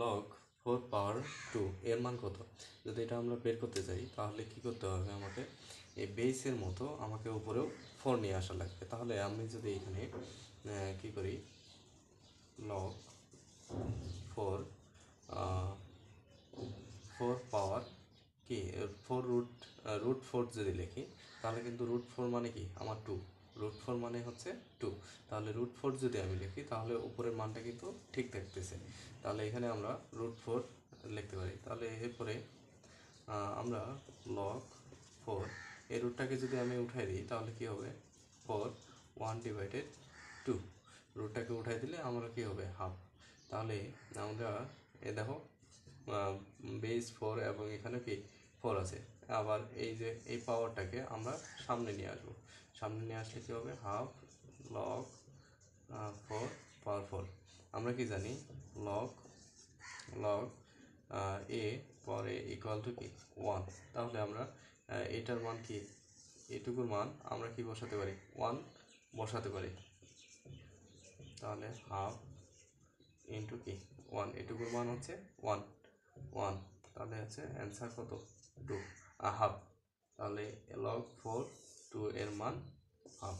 Log four power two এর মান কত? যদি এটা আমরা বের করতে চাই তাহলে কি করতে হবে আমাকে? এই বেসের মতো আমাকে উপরেও ফোর নিয়ে আসা লাগবে। তাহলে আমি যদি এখানে কি করি? লগ ফোর ফোর পাওয়ার কি ফোর রুট রুট ফোর যদি লিখি, তাহলে কিন্তু রুট ফোর মানে কি? আমার টু রুট ফোর মানে হচ্ছে টু তাহলে রুট ফোর যদি আমি লিখি, তাহলে উপরের মানটা কিন্তু ঠিক থাকতেছে তাহলে এখানে আমরা রুট ফোর লিখতে পারি। তাহলে এরপরে আমরা লগ ফোর এই রুটটাকে যদি আমি উঠাই দিই, তাহলে কি হবে? ফোর ওয়ান ডিভাইডেড টু রুটটাকে উঠাই দিলে আমরা কি হবে? হাফ তাহলে আমরা, এ দেখো বেস ফোর এবং এখানে কি? ফোর আছে। আবার এই যে, এই পাওয়ারটাকে আমরা সামনে নিয়ে আসব। সামনে নিয়ে আসলে কী হবে? Half log four power four. আমরা কি জানি? লক লক এ পরে ইকুয়াল টু কি? ওয়ান তাহলে আমরা এটার মান কি? এটুকুর মান আমরা কি বসাতে পারি? ওয়ান বসাতে পারি। তাহলে হাফ ইন্টু কি? ওয়ান এটুকুর মান হচ্ছে ওয়ান ওয়ান তাহলে হচ্ছে অ্যান্সার কত? টু হাফ তাহলে লগ ফোর টু এর মান হাফ